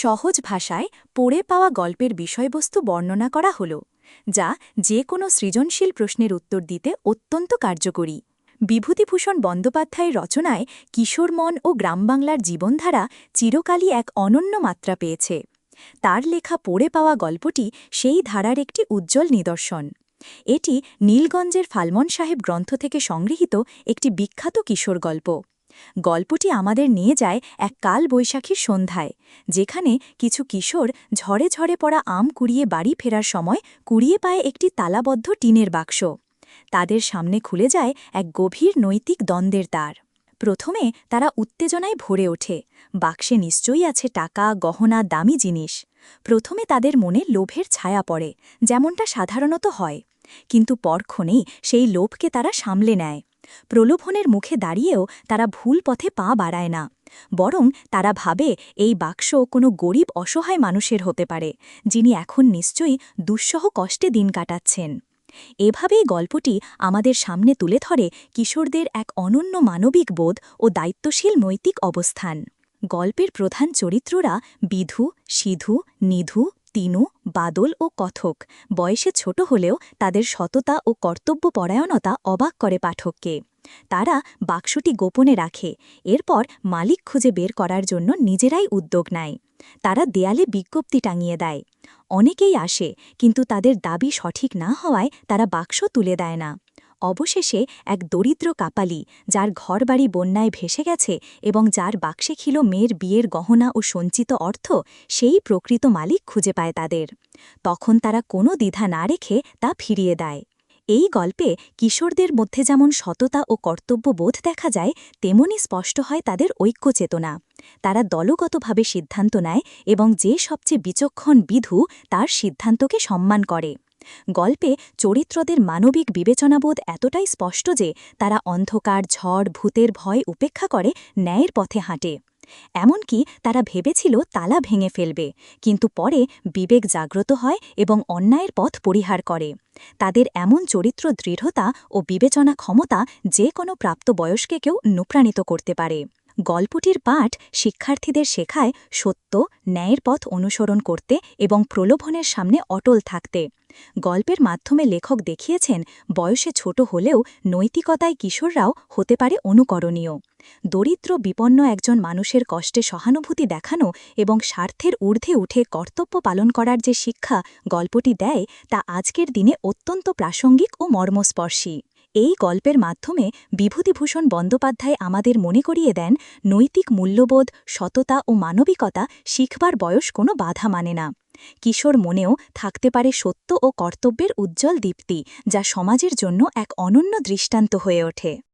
সহজ ভাষায় পড়ে পাওয়া গল্পের বিষয়বস্তু বর্ণনা করা হল, যা যে কোনো সৃজনশীল প্রশ্নের উত্তর দিতে অত্যন্ত কার্যকরী। বিভূতিভূষণ বন্দ্যোপাধ্যায়ের রচনায় কিশোর মন ও গ্রামবাংলার জীবনধারা চিরকালই এক অনন্য মাত্রা পেয়েছে। তার লেখা পড়ে পাওয়া গল্পটি সেই ধারার একটি উজ্জ্বল নিদর্শন। এটি নীলগঞ্জের ফালমন সাহেব গ্রন্থ থেকে সংগৃহীত একটি বিখ্যাত কিশোর গল্প। গল্পটি আমাদের নিয়ে যায় এক কাল বৈশাখীর সন্ধ্যায়, যেখানে কিছু কিশোর ঝড়ে ঝড়ে পড়া আম কুড়িয়ে বাড়ি ফেরার সময় কুড়িয়ে পায় একটি তালাবদ্ধ টিনের বাক্স। তাদের সামনে খুলে যায় এক গভীর নৈতিক দ্বন্দ্বের তার। প্রথমে তারা উত্তেজনায় ভরে ওঠে, বাক্সে নিশ্চয়ই আছে টাকা, গহনা, দামি জিনিস। প্রথমে তাদের মনে লোভের ছায়া পড়ে, যেমনটা সাধারণত হয়। কিন্তু পরক্ষণেই সেই লোভকে তারা সামলে নেয়। প্রলোভনের মুখে দাঁড়িয়েও তারা ভুল পথে পা বাড়ায় না। বরং তারা ভাবে এই বাক্স কোনো গরিব অসহায় মানুষের হতে পারে, যিনি এখন নিশ্চয়ই দুঃসহ কষ্টে দিন কাটাচ্ছেন। এভাবেই গল্পটি আমাদের সামনে তুলে ধরে কিশোরদের এক অনন্য মানবিক বোধ ও দায়িত্বশীল নৈতিক অবস্থান। গল্পের প্রধান চরিত্ররা বিধু, সিধু, নিধু তিনু, বাদল ও কথক। বয়সে ছোট হলেও তাদের সততা ও কর্তব্যপরায়ণতা অবাক করে পাঠককে। তারা বাক্সটি গোপনে রাখে। এরপর মালিক খুঁজে বের করার জন্য নিজেরাই উদ্যোগ নেয়। তারা দেয়ালে বিজ্ঞপ্তি টাঙিয়ে দেয়। অনেকেই আসে, কিন্তু তাদের দাবি সঠিক না হওয়ায় তারা বাক্স তুলে দেয় না। অবশেষে এক দরিদ্র কাপালি, যার ঘরবাড়ি বন্যায় ভেসে গেছে এবং যার বাক্সে ছিল মেয়ের বিয়ের গহনা ও সঞ্চিত অর্থ, সেই প্রকৃত মালিক খুঁজে পায় তাদের। তখন তারা কোনো দ্বিধা না রেখে তা ফিরিয়ে দেয়। এই গল্পে কিশোরদের মধ্যে যেমন সততা ও কর্তব্যবোধ দেখা যায়, তেমনি স্পষ্ট হয় তাদের ঐক্য চেতনা তারা দলগতভাবে সিদ্ধান্ত নেয় এবং যে সবচেয়ে বিচক্ষণ বিধু, তার সিদ্ধান্তকে সম্মান করে। গল্পে চরিত্রদের মানবিক বিবেচনাবোধ এতটাই স্পষ্ট যে তারা অন্ধকার, ঝড়, ভূতের ভয় উপেক্ষা করে ন্যায়ের পথে হাঁটে। এমনকি তারা ভেবেছিল তালা ভেঙে ফেলবে, কিন্তু পরে বিবেক জাগ্রত হয় এবং অন্যায়ের পথ পরিহার করে। তাদের এমন চরিত্র দৃঢ়তা ও বিবেচনা ক্ষমতা যে কোনো প্রাপ্তবয়স্কেকেও অনুপ্রাণিত করতে পারে। গল্পটির পাঠ শিক্ষার্থীদের শেখায় সত্য, ন্যায়ের পথ অনুসরণ করতে এবং প্রলোভনের সামনে অটল থাকতে। গল্পের মাধ্যমে লেখক দেখিয়েছেন, বয়সে ছোট হলেও নৈতিকতায় কিশোররাও হতে পারে অনুকরণীয়। দরিদ্র, বিপন্ন একজন মানুষের কষ্টে সহানুভূতি দেখানো এবং স্বার্থের ঊর্ধ্বে উঠে কর্তব্য পালন করার যে শিক্ষা গল্পটি দেয়, তা আজকের দিনে অত্যন্ত প্রাসঙ্গিক ও মর্মস্পর্শী। এই গল্পের মাধ্যমে বিভূতিভূষণ বন্দ্যোপাধ্যায় আমাদের মনে করিয়ে দেন, নৈতিক মূল্যবোধ, সততা ও মানবিকতা শিখবার বয়স কোনো বাধা মানে না। কিশোর মনেও থাকতে পারে সত্য ও কর্তব্যের উজ্জ্বল দীপ্তি, যা সমাজের জন্য এক অনন্য দৃষ্টান্ত হয়ে ওঠে।